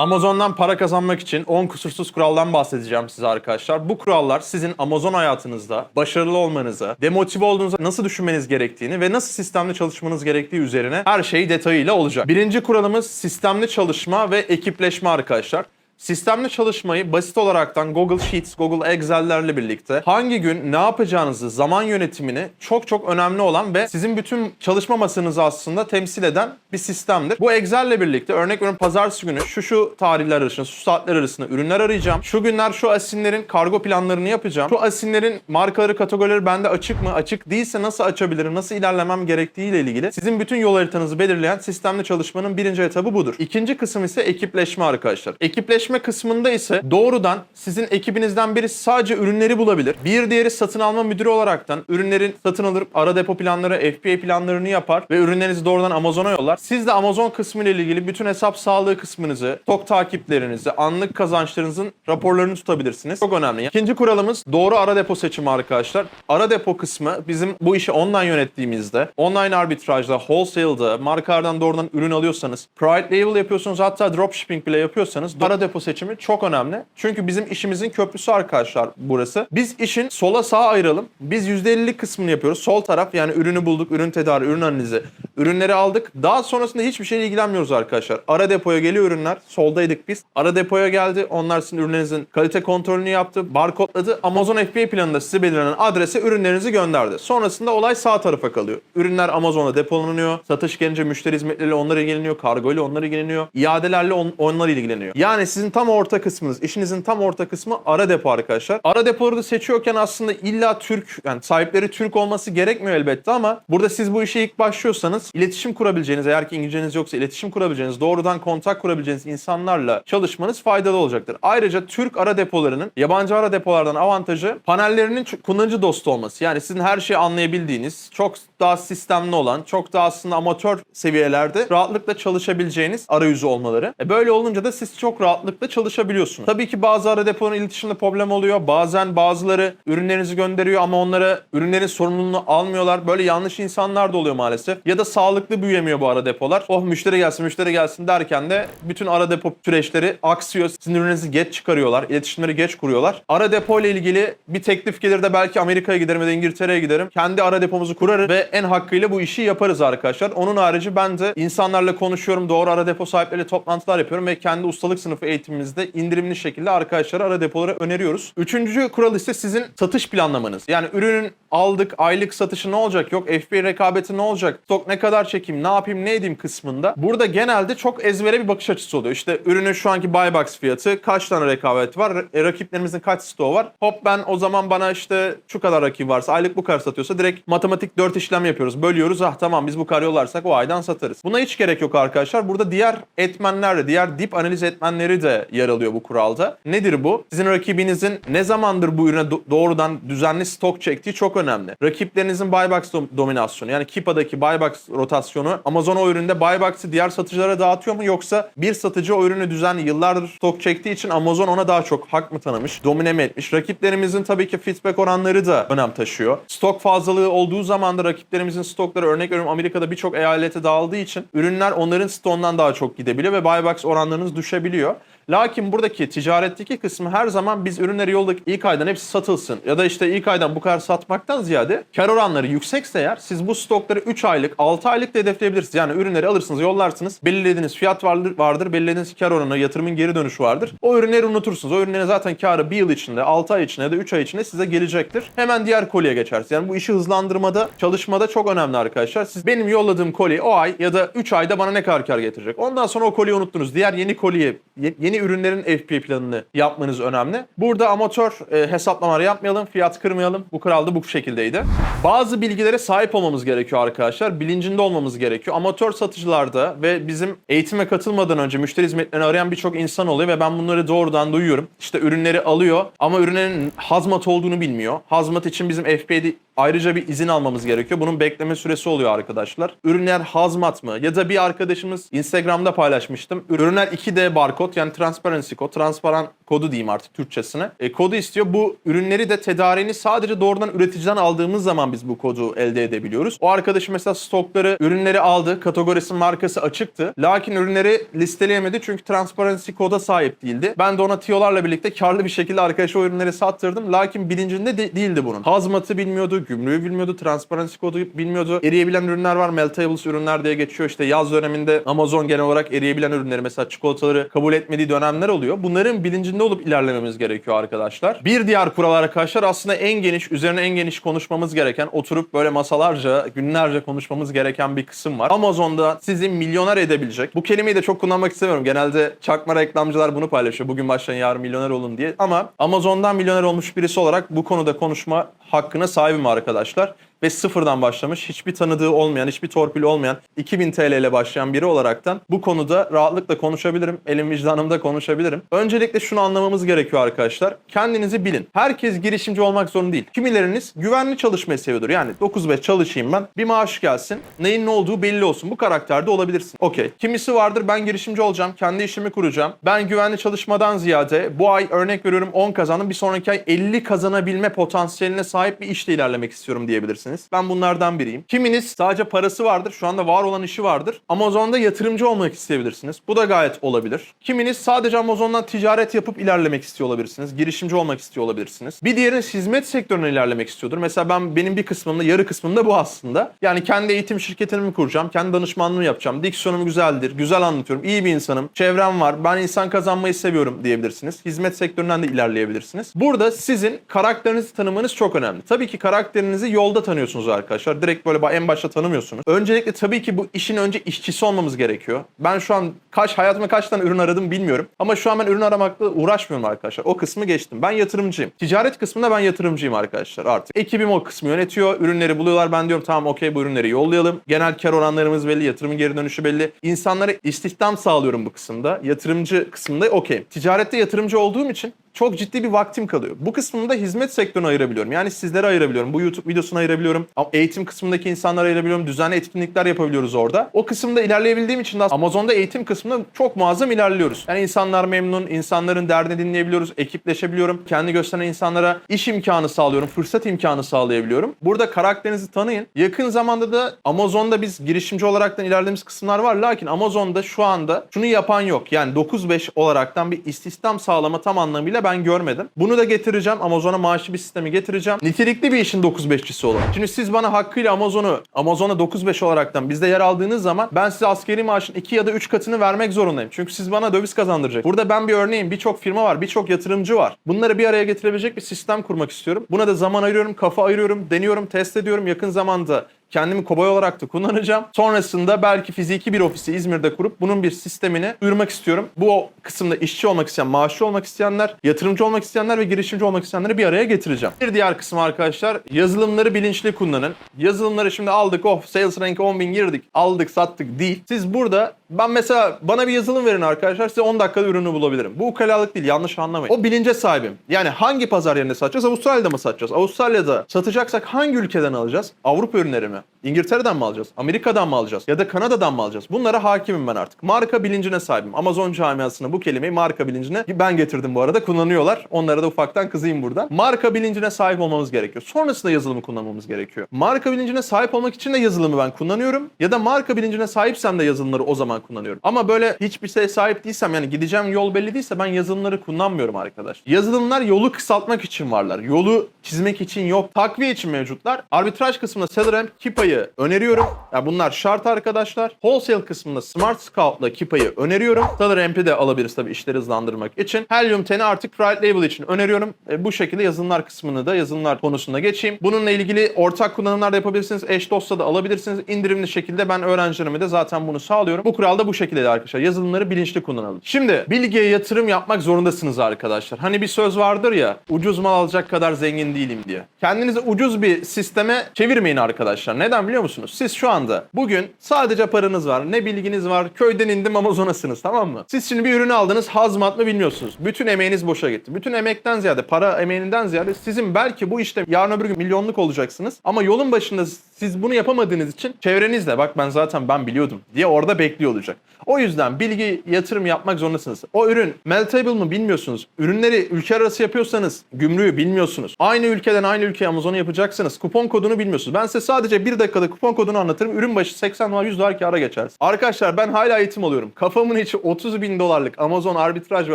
Amazon'dan para kazanmak için 10 kusursuz kuraldan bahsedeceğim size arkadaşlar. Bu kurallar sizin Amazon hayatınızda başarılı olmanızı, demotive olduğunuzda nasıl düşünmeniz gerektiğini ve nasıl sistemli çalışmanız gerektiği üzerine her şey detayıyla olacak. Birinci kuralımız sistemli çalışma ve ekipleşme arkadaşlar. Sistemli çalışmayı basit olaraktan Google Sheets, Google Excel'lerle birlikte hangi gün ne yapacağınızı, zaman yönetimini çok çok önemli olan ve sizin bütün çalışma masanızı aslında temsil eden bir sistemdir. Bu Excel'le birlikte örnek veriyorum pazartesi günü şu şu tarihler arasında, şu saatler arasında ürünler arayacağım. Şu günler şu asinlerin kargo planlarını yapacağım. Şu asinlerin markaları, kategorileri bende açık mı? Açık değilse nasıl açabilirim? Nasıl ilerlemem gerektiğiyle ilgili sizin bütün yol haritanızı belirleyen sistemli çalışmanın birinci etabı budur. İkinci kısım ise ekipleşme arkadaşlar. Ekipleşme kısmında ise doğrudan sizin ekibinizden biri sadece ürünleri bulabilir. Bir diğeri satın alma müdürü olaraktan ürünlerin satın alır, ara depo planları, FBA planlarını yapar ve ürünlerinizi doğrudan Amazon'a yollar. Siz de Amazon kısmı ile ilgili bütün hesap sağlığı kısmınızı, stok takiplerinizi, anlık kazançlarınızın raporlarını tutabilirsiniz. Çok önemli. İkinci kuralımız doğru ara depo seçimi arkadaşlar. Ara depo kısmı bizim bu işi online yönettiğimizde, online arbitrajda, wholesale'da, markalardan doğrudan ürün alıyorsanız, private label yapıyorsunuz hatta dropshipping bile yapıyorsanız ara depo seçimi çok önemli. Çünkü bizim işimizin köprüsü arkadaşlar burası. Biz işin sola sağa ayıralım. Biz %50'lik kısmını yapıyoruz. Sol taraf yani ürünü bulduk, ürün tedariği, ürün analizi. Ürünleri aldık. Daha sonrasında hiçbir şeyle ilgilenmiyoruz arkadaşlar. Ara depoya geliyor ürünler. Soldaydık biz. Ara depoya geldi. Onlar sizin ürünlerinizin kalite kontrolünü yaptı. Barkodladı. Amazon FBA planında size belirlenen adrese ürünlerinizi gönderdi. Sonrasında olay sağ tarafa kalıyor. Ürünler Amazon'da depolanıyor. Satış gelince müşteri hizmetleriyle onlar ilgileniyor. Kargo ile onlar ilgileniyor. İadelerle on, onlar ilgileniyor. Yani sizin tam orta kısmınız, işinizin tam orta kısmı ara depo arkadaşlar. Ara depoları da seçiyorken aslında illa Türk, yani sahipleri Türk olması gerekmiyor elbette ama burada siz bu işe ilk başlıyorsanız iletişim kurabileceğiniz, eğer ki İngilizceniz yoksa iletişim kurabileceğiniz, doğrudan kontak kurabileceğiniz insanlarla çalışmanız faydalı olacaktır. Ayrıca Türk ara depolarının yabancı ara depolardan avantajı panellerinin kullanıcı dostu olması. Yani sizin her şeyi anlayabildiğiniz, çok daha sistemli olan, çok daha aslında amatör seviyelerde rahatlıkla çalışabileceğiniz arayüzü olmaları. E böyle olunca da siz çok rahatlıkla çalışabiliyorsunuz. Tabii ki bazı ara depoların iletişimde problem oluyor. Bazen bazıları ürünlerinizi gönderiyor ama onlara ürünlerin sorumluluğunu almıyorlar. Böyle yanlış insanlar da oluyor maalesef. Ya da sağlıklı büyüyemiyor bu ara depolar. Oh müşteri gelsin, müşteri gelsin derken de bütün ara depo süreçleri aksıyor. Sizin ürünlerinizi geç çıkarıyorlar. iletişimleri geç kuruyorlar. Ara depo ile ilgili bir teklif gelir de belki Amerika'ya giderim ya da İngiltere'ye giderim. Kendi ara depomuzu kurarız ve en hakkıyla bu işi yaparız arkadaşlar. Onun harici ben de insanlarla konuşuyorum. Doğru ara depo sahipleriyle toplantılar yapıyorum ve kendi ustalık sınıfı eğitimimizde indirimli şekilde arkadaşlara ara depoları öneriyoruz. Üçüncü kural ise sizin satış planlamanız. Yani ürünün aldık aylık satışı ne olacak? Yok FBA rekabeti ne olacak? Stok ne kadar çekeyim? Ne yapayım? Ne edeyim kısmında. Burada genelde çok ezbere bir bakış açısı oluyor. İşte ürünün şu anki buy box fiyatı kaç tane rekabet var? E, rakiplerimizin kaç stoğu var? Hop ben o zaman bana işte şu kadar rakip varsa aylık bu kadar satıyorsa direkt matematik 4 işlem yapıyoruz. Bölüyoruz. Ah tamam biz bu kadar yollarsak o aydan satarız. Buna hiç gerek yok arkadaşlar. Burada diğer etmenler de diğer dip analiz etmenleri de yer alıyor bu kuralda. Nedir bu? Sizin rakibinizin ne zamandır bu ürüne do- doğrudan düzenli stok çektiği çok önemli. Rakiplerinizin buy box dom- dominasyonu yani Kipa'daki buy box rotasyonu Amazon o üründe buy box'ı diğer satıcılara dağıtıyor mu yoksa bir satıcı o ürünü düzenli yıllardır stok çektiği için Amazon ona daha çok hak mı tanımış, domine mi etmiş? Rakiplerimizin tabii ki feedback oranları da önem taşıyor. Stok fazlalığı olduğu zaman da rakiplerimizin stokları örnek veriyorum Amerika'da birçok eyalete dağıldığı için ürünler onların stoğundan daha çok gidebiliyor ve buy box oranlarınız düşebiliyor. Lakin buradaki ticaretteki kısmı her zaman biz ürünleri yoldaki ilk aydan hepsi satılsın ya da işte ilk aydan bu kadar satmaktan ziyade kar oranları yüksekse eğer siz bu stokları 3 aylık 6 aylık da hedefleyebilirsiniz. Yani ürünleri alırsınız yollarsınız belirlediğiniz fiyat vardır, vardır belirlediğiniz kar oranı yatırımın geri dönüşü vardır. O ürünleri unutursunuz. O ürünlerin zaten karı bir yıl içinde 6 ay içinde ya da 3 ay içinde size gelecektir. Hemen diğer kolye geçersiniz. Yani bu işi hızlandırmada çalışmada çok önemli arkadaşlar. Siz benim yolladığım kolye o ay ya da 3 ayda bana ne kadar kar getirecek. Ondan sonra o kolyeyi unuttunuz. Diğer yeni kolye ye- yeni ürünlerin FP planını yapmanız önemli. Burada amatör e, hesaplamalar yapmayalım, fiyat kırmayalım. Bu kural da bu şekildeydi. Bazı bilgilere sahip olmamız gerekiyor arkadaşlar. Bilincinde olmamız gerekiyor. Amatör satıcılarda ve bizim eğitime katılmadan önce müşteri hizmetlerini arayan birçok insan oluyor ve ben bunları doğrudan duyuyorum. İşte ürünleri alıyor ama ürünlerin hazmat olduğunu bilmiyor. Hazmat için bizim FBA ayrıca bir izin almamız gerekiyor. Bunun bekleme süresi oluyor arkadaşlar. Ürünler hazmat mı? Ya da bir arkadaşımız Instagram'da paylaşmıştım. Ürünler 2D barkod yani transparency kod, transparan kodu diyeyim artık Türkçesine. E, kodu istiyor. Bu ürünleri de tedariğini sadece doğrudan üreticiden aldığımız zaman biz bu kodu elde edebiliyoruz. O arkadaşım mesela stokları, ürünleri aldı. Kategorisi markası açıktı. Lakin ürünleri listeleyemedi çünkü transparency koda sahip değildi. Ben de ona tiyolarla birlikte karlı bir şekilde arkadaşa o ürünleri sattırdım. Lakin bilincinde de- değildi bunun. Hazmatı bilmiyordu, gümrüğü bilmiyordu, transparency kodu bilmiyordu. Eriyebilen ürünler var. Meltables ürünler diye geçiyor. İşte yaz döneminde Amazon genel olarak eriyebilen ürünleri mesela çikolataları kabul etmediği dönemler oluyor. Bunların bilincinde olup ilerlememiz gerekiyor arkadaşlar. Bir diğer kural arkadaşlar aslında en geniş, üzerine en geniş konuşmamız gereken, oturup böyle masalarca, günlerce konuşmamız gereken bir kısım var. Amazon'da sizi milyoner edebilecek. Bu kelimeyi de çok kullanmak istemiyorum. Genelde çakma reklamcılar bunu paylaşıyor. Bugün başlayın yarın milyoner olun diye. Ama Amazon'dan milyoner olmuş birisi olarak bu konuda konuşma hakkına sahibim arkadaşlar ve sıfırdan başlamış, hiçbir tanıdığı olmayan, hiçbir torpili olmayan 2000 TL ile başlayan biri olaraktan bu konuda rahatlıkla konuşabilirim. Elim vicdanımda konuşabilirim. Öncelikle şunu anlamamız gerekiyor arkadaşlar. Kendinizi bilin. Herkes girişimci olmak zorunda değil. Kimileriniz güvenli çalışmayı seviyordur. Yani 9-5 çalışayım ben. Bir maaş gelsin. Neyin ne olduğu belli olsun. Bu karakterde olabilirsin. Okey. Kimisi vardır ben girişimci olacağım. Kendi işimi kuracağım. Ben güvenli çalışmadan ziyade bu ay örnek veriyorum 10 kazandım. Bir sonraki ay 50 kazanabilme potansiyeline sahip bir işle ilerlemek istiyorum diyebilirsiniz. Ben bunlardan biriyim. Kiminiz sadece parası vardır. Şu anda var olan işi vardır. Amazon'da yatırımcı olmak isteyebilirsiniz. Bu da gayet olabilir. Kiminiz sadece Amazon'dan ticaret yapıp ilerlemek istiyor olabilirsiniz. Girişimci olmak istiyor olabilirsiniz. Bir diğeriniz hizmet sektörüne ilerlemek istiyordur. Mesela ben benim bir kısmımda, yarı kısmımda bu aslında. Yani kendi eğitim şirketimi kuracağım. Kendi danışmanlığımı yapacağım. Diksiyonum güzeldir. Güzel anlatıyorum. iyi bir insanım. Çevrem var. Ben insan kazanmayı seviyorum diyebilirsiniz. Hizmet sektöründen de ilerleyebilirsiniz. Burada sizin karakterinizi tanımanız çok önemli. Tabii ki karakterinizi yolda tanıyorsunuz arkadaşlar. Direkt böyle en başta tanımıyorsunuz. Öncelikle tabii ki bu işin önce işçisi olmamız gerekiyor. Ben şu an kaç hayatımda kaç tane ürün aradım bilmiyorum. Ama şu an ben ürün aramakla uğraşmıyorum arkadaşlar. O kısmı geçtim. Ben yatırımcıyım. Ticaret kısmında ben yatırımcıyım arkadaşlar artık. Ekibim o kısmı yönetiyor. Ürünleri buluyorlar. Ben diyorum tamam okey bu ürünleri yollayalım. Genel kar oranlarımız belli. Yatırımın geri dönüşü belli. İnsanlara istihdam sağlıyorum bu kısımda. Yatırımcı kısmında okey. Ticarette yatırımcı olduğum için çok ciddi bir vaktim kalıyor. Bu kısmında hizmet sektörüne ayırabiliyorum. Yani sizlere ayırabiliyorum. Bu YouTube videosuna ayırabiliyorum. Eğitim kısmındaki insanlara ayırabiliyorum. Düzenli etkinlikler yapabiliyoruz orada. O kısımda ilerleyebildiğim için de Amazon'da eğitim kısmında çok muazzam ilerliyoruz. Yani insanlar memnun, insanların derdini dinleyebiliyoruz, ekipleşebiliyorum. Kendi gösteren insanlara iş imkanı sağlıyorum, fırsat imkanı sağlayabiliyorum. Burada karakterinizi tanıyın. Yakın zamanda da Amazon'da biz girişimci olaraktan ilerlediğimiz kısımlar var. Lakin Amazon'da şu anda şunu yapan yok. Yani 9-5 olaraktan bir istihdam sağlama tam anlamıyla ben görmedim. Bunu da getireceğim. Amazon'a maaşlı bir sistemi getireceğim. Nitelikli bir işin 9-5'çisi olun. Şimdi siz bana hakkıyla Amazon'u Amazon'a 9-5 olaraktan bizde yer aldığınız zaman ben size askeri maaşın 2 ya da 3 katını vermek zorundayım. Çünkü siz bana döviz kazandıracak. Burada ben bir örneğin birçok firma var, birçok yatırımcı var. Bunları bir araya getirebilecek bir sistem kurmak istiyorum. Buna da zaman ayırıyorum, kafa ayırıyorum, deniyorum, test ediyorum. Yakın zamanda kendimi kobay olarak da kullanacağım. Sonrasında belki fiziki bir ofisi İzmir'de kurup bunun bir sistemini duyurmak istiyorum. Bu kısımda işçi olmak isteyen, maaşlı olmak isteyenler, yatırımcı olmak isteyenler ve girişimci olmak isteyenleri bir araya getireceğim. Bir diğer kısım arkadaşlar yazılımları bilinçli kullanın. Yazılımları şimdi aldık of sales rank 10.000 girdik aldık sattık değil. Siz burada ben mesela bana bir yazılım verin arkadaşlar size 10 dakikada ürünü bulabilirim. Bu ukalalık değil yanlış anlamayın. O bilince sahibim. Yani hangi pazar yerinde satacağız? Avustralya'da mı satacağız? Avustralya'da satacaksak hangi ülkeden alacağız? Avrupa ürünleri mi? İngiltere'den mi alacağız? Amerika'dan mı alacağız? Ya da Kanada'dan mı alacağız? Bunlara hakimim ben artık. Marka bilincine sahibim. Amazon camiasına bu kelimeyi marka bilincine ben getirdim bu arada. Kullanıyorlar. Onlara da ufaktan kızayım buradan. Marka bilincine sahip olmamız gerekiyor. Sonrasında yazılımı kullanmamız gerekiyor. Marka bilincine sahip olmak için de yazılımı ben kullanıyorum. Ya da marka bilincine sahipsem de yazılımları o zaman kullanıyorum. Ama böyle hiçbir şeye sahip değilsem yani gideceğim yol belli değilse ben yazılımları kullanmıyorum arkadaş. Yazılımlar yolu kısaltmak için varlar. Yolu çizmek için yok. Takviye için mevcutlar. Arbitraj kısmında SellerAmp, Kipa'yı öneriyorum. Ya bunlar şart arkadaşlar. Wholesale kısmında Smart Scout'la Kipa'yı öneriyorum. SellerAmp'i de alabiliriz tabii işleri hızlandırmak için. Helium 10'i artık Private Label için öneriyorum. E, bu şekilde yazılımlar kısmını da yazılımlar konusunda geçeyim. Bununla ilgili ortak kullanımlar da yapabilirsiniz. Eş dosya da alabilirsiniz. İndirimli şekilde ben öğrencilerime de zaten bunu sağlıyorum. Bu kural da bu şekilde arkadaşlar. Yazılımları bilinçli kullanalım. Şimdi bilgiye yatırım yapmak zorundasınız arkadaşlar. Hani bir söz vardır ya ucuz mal alacak kadar zengin değilim diye. Kendinizi ucuz bir sisteme çevirmeyin arkadaşlar. Neden biliyor musunuz? Siz şu anda bugün sadece paranız var, ne bilginiz var, köyden indim Amazon'asınız tamam mı? Siz şimdi bir ürünü aldınız, hazmat mı bilmiyorsunuz. Bütün emeğiniz boşa gitti. Bütün emekten ziyade, para emeğinden ziyade sizin belki bu işte yarın öbür gün milyonluk olacaksınız. Ama yolun başında siz bunu yapamadığınız için çevrenizle bak ben zaten ben biliyordum diye orada bekliyor olacak. O yüzden bilgi yatırım yapmak zorundasınız. O ürün meltable mı bilmiyorsunuz. Ürünleri ülke arası yapıyorsanız gümrüğü bilmiyorsunuz. Aynı ülkeden aynı ülkeye Amazon'u yapacaksınız. Kupon kodunu bilmiyorsunuz. Ben size sadece bir dakikada kupon kodunu anlatırım. Ürün başı 80 dolar 100 dolar kâra geçersiniz. Arkadaşlar ben hala eğitim alıyorum. Kafamın içi 30 bin dolarlık Amazon arbitraj ve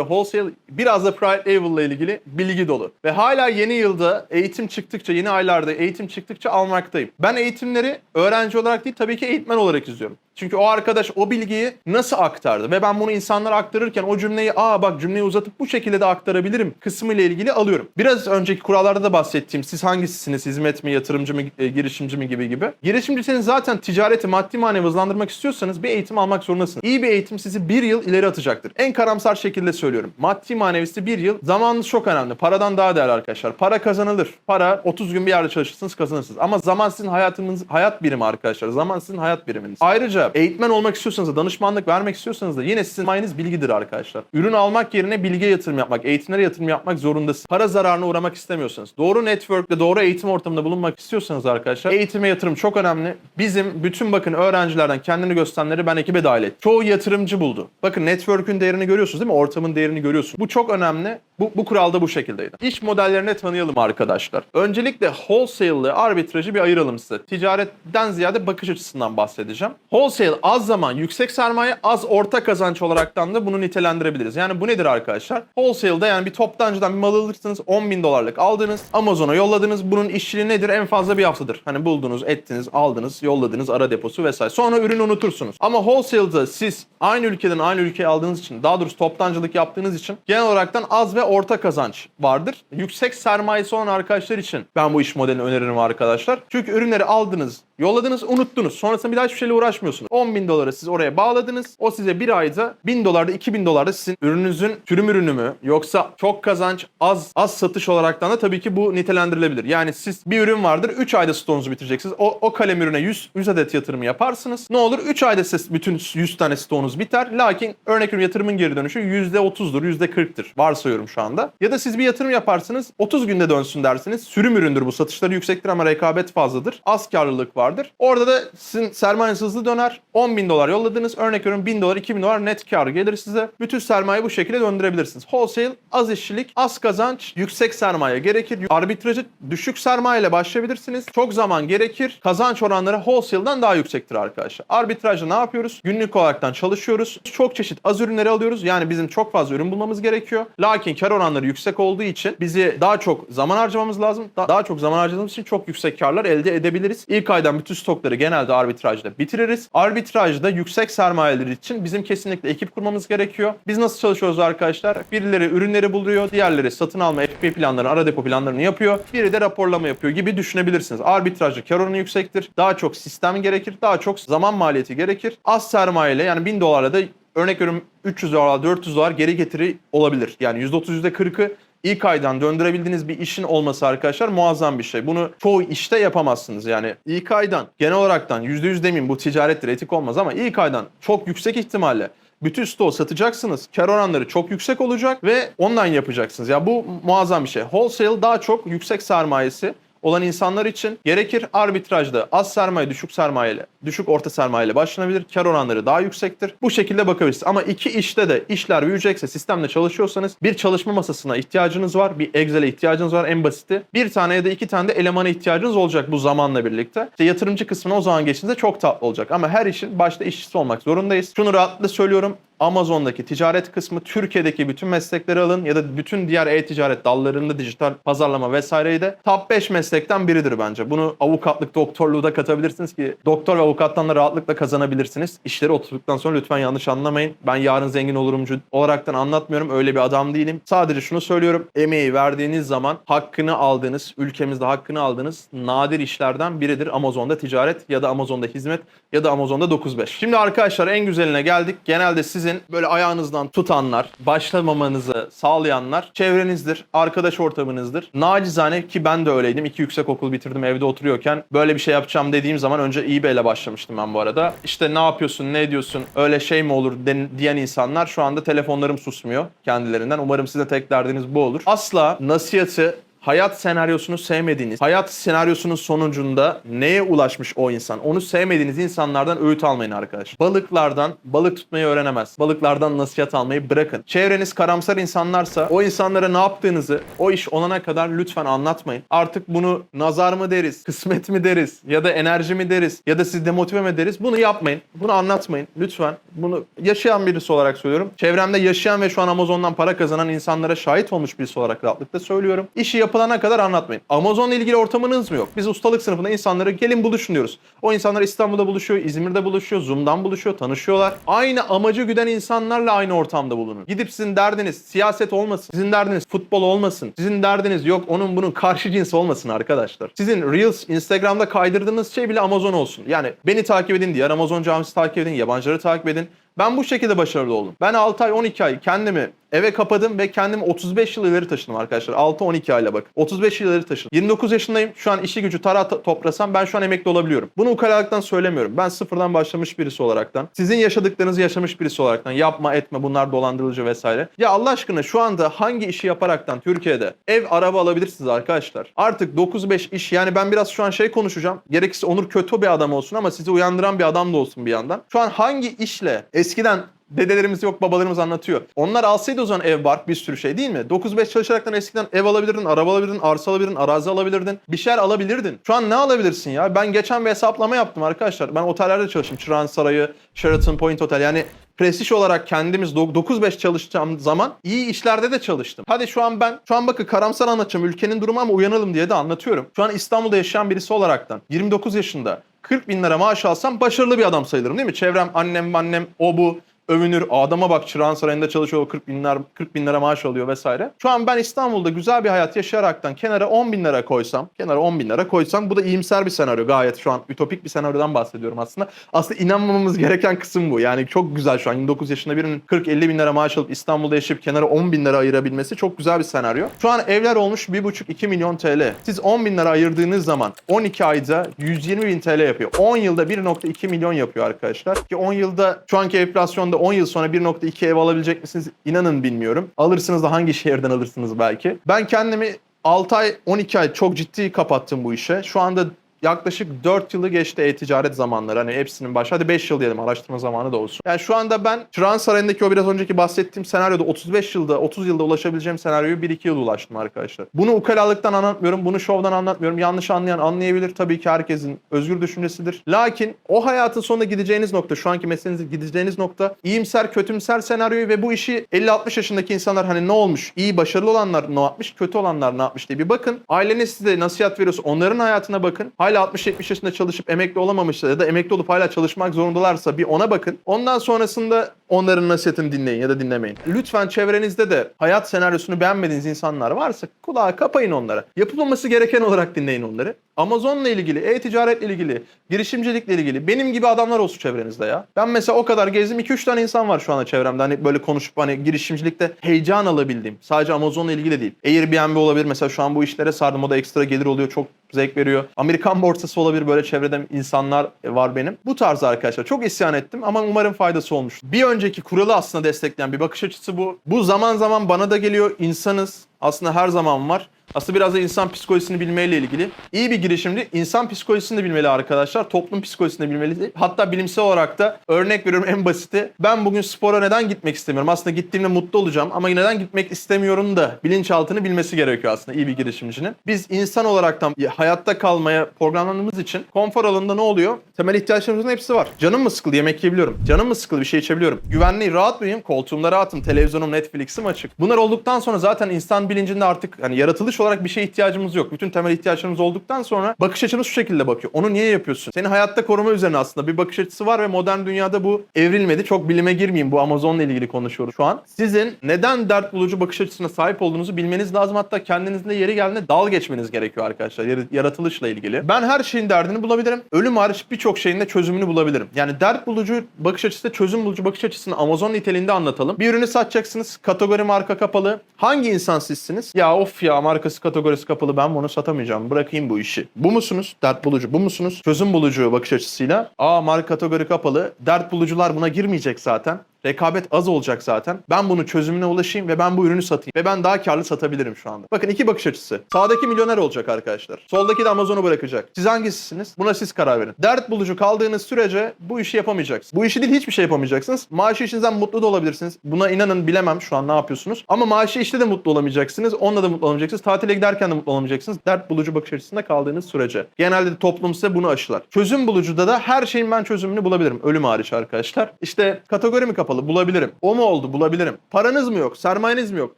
wholesale biraz da private label ile ilgili bilgi dolu. Ve hala yeni yılda eğitim çıktıkça, yeni aylarda eğitim çıktıkça almaktayım. Ben eğitimleri öğrenci olarak değil tabii ki eğitmen olarak izliyorum. Çünkü o arkadaş o bilgiyi nasıl aktardı ve ben bunu insanlara aktarırken o cümleyi aa bak cümleyi uzatıp bu şekilde de aktarabilirim kısmı ile ilgili alıyorum. Biraz önceki kurallarda da bahsettiğim siz hangisisiniz hizmet mi yatırımcı mı e, girişimci mi gibi gibi. Girişimcisiniz zaten ticareti maddi manevi hızlandırmak istiyorsanız bir eğitim almak zorundasınız. İyi bir eğitim sizi bir yıl ileri atacaktır. En karamsar şekilde söylüyorum. Maddi manevisi bir yıl zamanınız çok önemli. Paradan daha değerli arkadaşlar. Para kazanılır. Para 30 gün bir yerde çalışırsınız kazanırsınız. Ama zaman sizin hayatınız hayat birimi arkadaşlar. Zaman sizin hayat biriminiz. Ayrıca eğitmen olmak istiyorsanız da danışmanlık vermek istiyorsanız da yine sizin mayınız bilgidir arkadaşlar. Ürün almak yerine bilgiye yatırım yapmak, eğitimlere yatırım yapmak zorundasınız. Para zararına uğramak istemiyorsanız, doğru network'te, doğru eğitim ortamında bulunmak istiyorsanız arkadaşlar eğitime yatırım çok önemli. Bizim bütün bakın öğrencilerden kendini gösterenleri ben ekibe dahil ettim. Çoğu yatırımcı buldu. Bakın network'ün değerini görüyorsunuz değil mi? Ortamın değerini görüyorsunuz. Bu çok önemli. Bu, bu kuralda bu şekildeydi. İş modellerini tanıyalım arkadaşlar. Öncelikle wholesale ile arbitrajı bir ayıralım size. Ticaretten ziyade bakış açısından bahsedeceğim. Wholesale az zaman yüksek sermaye az orta kazanç olaraktan da bunu nitelendirebiliriz. Yani bu nedir arkadaşlar? Wholesale'da yani bir toptancıdan bir mal alırsınız 10 bin dolarlık aldınız Amazon'a yolladınız. Bunun işçiliği nedir? En fazla bir haftadır. Hani buldunuz, ettiniz, aldınız, yolladınız, ara deposu vesaire. Sonra ürünü unutursunuz. Ama wholesale'da siz aynı ülkeden aynı ülkeye aldığınız için daha doğrusu toptancılık yaptığınız için genel olaraktan az ve orta kazanç vardır. Yüksek sermayesi olan arkadaşlar için ben bu iş modelini öneririm arkadaşlar. Çünkü ürünleri aldınız, yolladınız, unuttunuz. Sonrasında bir daha hiçbir şeyle uğraşmıyorsunuz. 10 bin doları siz oraya bağladınız. O size bir ayda 1000 dolarda 2000 dolarda sizin ürününüzün sürüm ürünü mü yoksa çok kazanç az az satış olaraktan da tabii ki bu nitelendirilebilir. Yani siz bir ürün vardır 3 ayda stoğunuzu bitireceksiniz. O, o kalem ürüne 100, 100 adet yatırımı yaparsınız. Ne olur 3 ayda siz bütün 100 tane stoğunuz biter. Lakin örnek ürün yatırımın geri dönüşü %30'dur, %40'tır. Varsayıyorum şu anda. Ya da siz bir yatırım yaparsınız 30 günde dönsün dersiniz. Sürüm üründür bu. Satışları yüksektir ama rekabet fazladır. Az karlılık vardır. Orada da sizin sermayeniz hızlı döner. 10 bin dolar yolladınız. Örnek veriyorum 1000 dolar, 2000 dolar net kar gelir size. Bütün sermayeyi bu şekilde döndürebilirsiniz. Wholesale az işçilik, az kazanç, yüksek sermaye gerekir. Arbitrajı düşük sermaye ile başlayabilirsiniz. Çok zaman gerekir. Kazanç oranları wholesale'dan daha yüksektir arkadaşlar. Arbitrajda ne yapıyoruz? Günlük olaraktan çalışıyoruz. Çok çeşit az ürünleri alıyoruz. Yani bizim çok fazla ürün bulmamız gerekiyor. Lakin kar oranları yüksek olduğu için bizi daha çok zaman harcamamız lazım. Da- daha çok zaman harcadığımız için çok yüksek karlar elde edebiliriz. İlk aydan bütün stokları genelde arbitrajda bitiririz. Arbitrajda yüksek sermayeler için bizim kesinlikle ekip kurmamız gerekiyor. Biz nasıl çalışıyoruz arkadaşlar? Birileri ürünleri buluyor, diğerleri satın alma FP planlarını, ara depo planlarını yapıyor. Biri de raporlama yapıyor gibi düşünebilirsiniz. Arbitrajda kar oranı yüksektir. Daha çok sistem gerekir. Daha çok zaman maliyeti gerekir. Az sermayeyle yani 1000 dolarla da örnek veriyorum 300 dolar, 400 dolar geri getiri olabilir. Yani %30, %40'ı ilk aydan döndürebildiğiniz bir işin olması arkadaşlar muazzam bir şey. Bunu çoğu işte yapamazsınız. Yani ilk aydan genel olaraktan %100 demeyeyim bu ticarettir etik olmaz ama ilk aydan çok yüksek ihtimalle bütün stoğu satacaksınız. Kar oranları çok yüksek olacak ve online yapacaksınız. Ya bu muazzam bir şey. Wholesale daha çok yüksek sermayesi olan insanlar için gerekir arbitrajda az sermaye düşük sermayeyle, düşük orta sermayeyle başlanabilir. Kar oranları daha yüksektir. Bu şekilde bakabilirsiniz. Ama iki işte de işler büyüyecekse sistemle çalışıyorsanız bir çalışma masasına ihtiyacınız var. Bir Excel'e ihtiyacınız var en basiti. Bir tane ya da iki tane de elemana ihtiyacınız olacak bu zamanla birlikte. İşte yatırımcı kısmına o zaman geçtiğinizde çok tatlı olacak. Ama her işin başta işçisi olmak zorundayız. Şunu rahatlıkla söylüyorum. Amazon'daki ticaret kısmı Türkiye'deki bütün meslekleri alın ya da bütün diğer e-ticaret dallarında dijital pazarlama vesaireyi de top 5 meslekten biridir bence. Bunu avukatlık, doktorluğu da katabilirsiniz ki doktor ve avukattan da rahatlıkla kazanabilirsiniz. İşleri oturduktan sonra lütfen yanlış anlamayın. Ben yarın zengin olurumcu olaraktan anlatmıyorum. Öyle bir adam değilim. Sadece şunu söylüyorum. Emeği verdiğiniz zaman hakkını aldığınız, ülkemizde hakkını aldığınız nadir işlerden biridir Amazon'da ticaret ya da Amazon'da hizmet ya da Amazon'da 9-5. Şimdi arkadaşlar en güzeline geldik. Genelde sizin sizin böyle ayağınızdan tutanlar, başlamamanızı sağlayanlar çevrenizdir, arkadaş ortamınızdır. Nacizane ki ben de öyleydim. İki yüksek okul bitirdim evde oturuyorken. Böyle bir şey yapacağım dediğim zaman önce eBay ile başlamıştım ben bu arada. İşte ne yapıyorsun, ne ediyorsun, öyle şey mi olur diyen insanlar şu anda telefonlarım susmuyor kendilerinden. Umarım size tek derdiniz bu olur. Asla nasihatı hayat senaryosunu sevmediğiniz, hayat senaryosunun sonucunda neye ulaşmış o insan? Onu sevmediğiniz insanlardan öğüt almayın arkadaşlar. Balıklardan balık tutmayı öğrenemez. Balıklardan nasihat almayı bırakın. Çevreniz karamsar insanlarsa o insanlara ne yaptığınızı o iş olana kadar lütfen anlatmayın. Artık bunu nazar mı deriz, kısmet mi deriz ya da enerji mi deriz ya da siz demotive mi deriz? Bunu yapmayın. Bunu anlatmayın lütfen. Bunu yaşayan birisi olarak söylüyorum. Çevremde yaşayan ve şu an Amazon'dan para kazanan insanlara şahit olmuş birisi olarak rahatlıkla söylüyorum. İşi yapılana kadar anlatmayın. Amazon'la ilgili ortamınız mı yok? Biz ustalık sınıfında insanları gelin buluşun diyoruz. O insanlar İstanbul'da buluşuyor, İzmir'de buluşuyor, Zoom'dan buluşuyor, tanışıyorlar. Aynı amacı güden insanlarla aynı ortamda bulunun. Gidip sizin derdiniz siyaset olmasın, sizin derdiniz futbol olmasın, sizin derdiniz yok onun bunun karşı cins olmasın arkadaşlar. Sizin Reels, Instagram'da kaydırdığınız şey bile Amazon olsun. Yani beni takip edin, diğer Amazon camisi takip edin, yabancıları takip edin. Ben bu şekilde başarılı oldum. Ben 6 ay 12 ay kendimi eve kapadım ve kendimi 35 yıl ileri taşıdım arkadaşlar. 6-12 ayla bak. 35 yıl ileri taşıdım. 29 yaşındayım. Şu an işi gücü tara to- toprasam ben şu an emekli olabiliyorum. Bunu ukalalıktan söylemiyorum. Ben sıfırdan başlamış birisi olaraktan. Sizin yaşadıklarınızı yaşamış birisi olaraktan. Yapma etme bunlar dolandırıcı vesaire. Ya Allah aşkına şu anda hangi işi yaparaktan Türkiye'de ev araba alabilirsiniz arkadaşlar. Artık 9-5 iş yani ben biraz şu an şey konuşacağım. Gerekirse Onur kötü bir adam olsun ama sizi uyandıran bir adam da olsun bir yandan. Şu an hangi işle eskiden Dedelerimiz yok babalarımız anlatıyor. Onlar alsaydı o zaman ev bark bir sürü şey değil mi? 9-5 çalışaraktan eskiden ev alabilirdin, araba alabilirdin, arsa alabilirdin, arazi alabilirdin. Bir şeyler alabilirdin. Şu an ne alabilirsin ya? Ben geçen bir hesaplama yaptım arkadaşlar. Ben otellerde çalıştım. Çırağan Sarayı, Sheraton Point Otel. Yani prestij olarak kendimiz do- 9-5 çalışacağım zaman iyi işlerde de çalıştım. Hadi şu an ben, şu an bakın karamsar anlatacağım ülkenin durumu ama uyanalım diye de anlatıyorum. Şu an İstanbul'da yaşayan birisi olaraktan 29 yaşında 40 bin lira maaş alsam başarılı bir adam sayılırım değil mi? Çevrem, annem, annem, o bu övünür. Adama bak Çırağan Sarayı'nda çalışıyor 40 bin, lira, 40 bin lira maaş alıyor vesaire. Şu an ben İstanbul'da güzel bir hayat yaşayaraktan kenara 10 bin lira koysam, kenara 10 bin lira koysam bu da iyimser bir senaryo gayet şu an ütopik bir senaryodan bahsediyorum aslında. Aslında inanmamamız gereken kısım bu. Yani çok güzel şu an 29 yaşında birinin 40-50 bin lira maaş alıp İstanbul'da yaşayıp kenara 10 bin lira ayırabilmesi çok güzel bir senaryo. Şu an evler olmuş 1,5-2 milyon TL. Siz 10 bin lira ayırdığınız zaman 12 ayda 120 bin TL yapıyor. 10 yılda 1,2 milyon yapıyor arkadaşlar. Ki 10 yılda şu anki enflasyonda 10 yıl sonra 1.2 ev alabilecek misiniz? İnanın bilmiyorum. Alırsınız da hangi şehirden alırsınız belki. Ben kendimi 6 ay 12 ay çok ciddi kapattım bu işe. Şu anda yaklaşık 4 yılı geçti e-ticaret zamanları. Hani hepsinin başı. Hadi 5 yıl diyelim araştırma zamanı da olsun. Yani şu anda ben Çırağan Sarayı'ndaki o biraz önceki bahsettiğim senaryoda 35 yılda 30 yılda ulaşabileceğim senaryoyu 1-2 yıl ulaştım arkadaşlar. Bunu ukalalıktan anlatmıyorum. Bunu şovdan anlatmıyorum. Yanlış anlayan anlayabilir. Tabii ki herkesin özgür düşüncesidir. Lakin o hayatın sonunda gideceğiniz nokta, şu anki mesleğinizde gideceğiniz nokta iyimser, kötümser senaryoyu ve bu işi 50-60 yaşındaki insanlar hani ne olmuş? İyi, başarılı olanlar ne yapmış? Kötü olanlar ne yapmış diye bir bakın. Aileniz size nasihat veriyorsa onların hayatına bakın. Hala 60-70 yaşında çalışıp emekli olamamışsa ya da emekli olup hala çalışmak zorundalarsa bir ona bakın. Ondan sonrasında onların nasihatini dinleyin ya da dinlemeyin. Lütfen çevrenizde de hayat senaryosunu beğenmediğiniz insanlar varsa kulağı kapayın onlara. Yapılmaması gereken olarak dinleyin onları. Amazon'la ilgili, e-ticaretle ilgili, girişimcilikle ilgili benim gibi adamlar olsun çevrenizde ya. Ben mesela o kadar gezdim 2-3 tane insan var şu anda çevremde. Hani böyle konuşup hani girişimcilikte heyecan alabildiğim. Sadece Amazon'la ilgili de değil. Airbnb olabilir mesela şu an bu işlere sardım. O da ekstra gelir oluyor. Çok zevk veriyor. Amerikan borsası olabilir böyle çevrede insanlar var benim. Bu tarz arkadaşlar. Çok isyan ettim ama umarım faydası olmuş. Bir önceki kuralı aslında destekleyen bir bakış açısı bu. Bu zaman zaman bana da geliyor. İnsanız. Aslında her zaman var. Aslında biraz da insan psikolojisini bilmeyle ilgili. İyi bir girişimci insan psikolojisini de bilmeli arkadaşlar. Toplum psikolojisini de bilmeli. Hatta bilimsel olarak da örnek veriyorum en basiti. Ben bugün spora neden gitmek istemiyorum? Aslında gittiğimde mutlu olacağım ama neden gitmek istemiyorum da bilinçaltını bilmesi gerekiyor aslında iyi bir girişimcinin. Biz insan olaraktan hayatta kalmaya programlandığımız için konfor alanında ne oluyor? Temel ihtiyaçlarımızın hepsi var. Canım mı sıkıldı? Yemek yiyebiliyorum. Canım mı sıkıldı? Bir şey içebiliyorum. Güvenli, rahat mıyım? Koltuğumda rahatım. Televizyonum, Netflix'im açık. Bunlar olduktan sonra zaten insan bilincinde artık hani yaratılış olarak bir şeye ihtiyacımız yok. Bütün temel ihtiyaçlarımız olduktan sonra bakış açımız şu şekilde bakıyor. Onu niye yapıyorsun? Seni hayatta koruma üzerine aslında bir bakış açısı var ve modern dünyada bu evrilmedi. Çok bilime girmeyeyim. Bu Amazon'la ilgili konuşuyoruz şu an. Sizin neden dert bulucu bakış açısına sahip olduğunuzu bilmeniz lazım. Hatta kendinizde yeri geldiğinde dal geçmeniz gerekiyor arkadaşlar. Yar- Yaratılışla ilgili. Ben her şeyin derdini bulabilirim. Ölüm hariç birçok şeyin de çözümünü bulabilirim. Yani dert bulucu bakış açısı, çözüm bulucu bakış açısını Amazon niteliğinde anlatalım. Bir ürünü satacaksınız. Kategori marka kapalı. Hangi insan sizsiniz? Ya of ya markası kategorisi kapalı ben bunu satamayacağım. Bırakayım bu işi. Bu musunuz? Dert bulucu bu musunuz? Çözüm bulucu bakış açısıyla. Aa marka kategori kapalı. Dert bulucular buna girmeyecek zaten. Rekabet az olacak zaten. Ben bunu çözümüne ulaşayım ve ben bu ürünü satayım. Ve ben daha karlı satabilirim şu anda. Bakın iki bakış açısı. Sağdaki milyoner olacak arkadaşlar. Soldaki de Amazon'u bırakacak. Siz hangisisiniz? Buna siz karar verin. Dert bulucu kaldığınız sürece bu işi yapamayacaksınız. Bu işi değil hiçbir şey yapamayacaksınız. Maaşı işinizden mutlu da olabilirsiniz. Buna inanın bilemem şu an ne yapıyorsunuz. Ama maaşı işte de mutlu olamayacaksınız. Onunla da mutlu olamayacaksınız. Tatile giderken de mutlu olamayacaksınız. Dert bulucu bakış açısında kaldığınız sürece. Genelde de toplum size bunu aşılar. Çözüm bulucuda da her şeyin ben çözümünü bulabilirim. Ölüm hariç arkadaşlar. İşte kategori mi kapalı? Bulabilirim. O mu oldu? Bulabilirim. Paranız mı yok? Sermayeniz mi yok?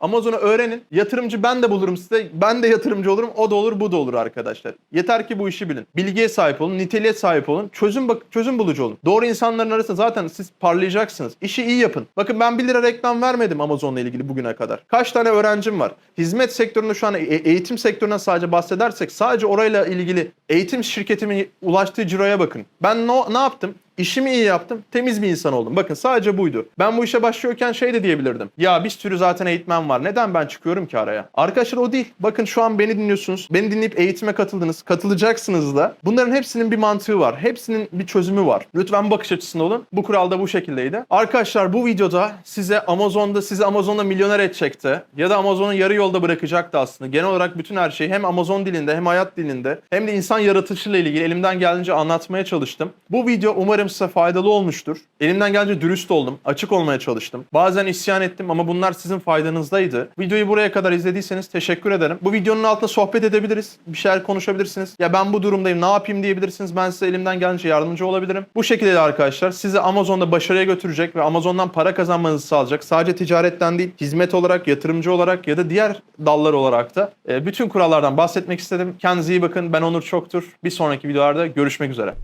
Amazon'u öğrenin. Yatırımcı ben de bulurum size. Ben de yatırımcı olurum. O da olur, bu da olur arkadaşlar. Yeter ki bu işi bilin. Bilgiye sahip olun, niteliğe sahip olun. Çözüm bak çözüm bulucu olun. Doğru insanların arasında zaten siz parlayacaksınız. İşi iyi yapın. Bakın ben 1 lira reklam vermedim Amazon'la ilgili bugüne kadar. Kaç tane öğrencim var? Hizmet sektöründe şu an e- eğitim sektöründen sadece bahsedersek sadece orayla ilgili eğitim şirketimin ulaştığı ciroya bakın. Ben no, ne yaptım? İşimi iyi yaptım. Temiz bir insan oldum. Bakın sadece buydu. Ben bu işe başlıyorken şey de diyebilirdim. Ya bir sürü zaten eğitmen var. Neden ben çıkıyorum ki araya? Arkadaşlar o değil. Bakın şu an beni dinliyorsunuz. Beni dinleyip eğitime katıldınız. Katılacaksınız da. Bunların hepsinin bir mantığı var. Hepsinin bir çözümü var. Lütfen bakış açısında olun. Bu kural da bu şekildeydi. Arkadaşlar bu videoda size Amazon'da sizi Amazon'da milyoner edecekti. Ya da Amazon'u yarı yolda bırakacaktı aslında. Genel olarak bütün her şeyi hem Amazon dilinde hem hayat dilinde hem de insan yaratışıyla ilgili elimden geldiğince anlatmaya çalıştım. Bu video umarım size faydalı olmuştur. Elimden gelince dürüst oldum. Açık olmaya çalıştım. Bazen isyan ettim ama bunlar sizin faydanızdaydı. Videoyu buraya kadar izlediyseniz teşekkür ederim. Bu videonun altında sohbet edebiliriz. Bir şeyler konuşabilirsiniz. Ya ben bu durumdayım ne yapayım diyebilirsiniz. Ben size elimden gelince yardımcı olabilirim. Bu şekilde de arkadaşlar sizi Amazon'da başarıya götürecek ve Amazon'dan para kazanmanızı sağlayacak. Sadece ticaretten değil, hizmet olarak, yatırımcı olarak ya da diğer dallar olarak da e, bütün kurallardan bahsetmek istedim. Kendinize iyi bakın. Ben Onur Çoktur. Bir sonraki videolarda görüşmek üzere.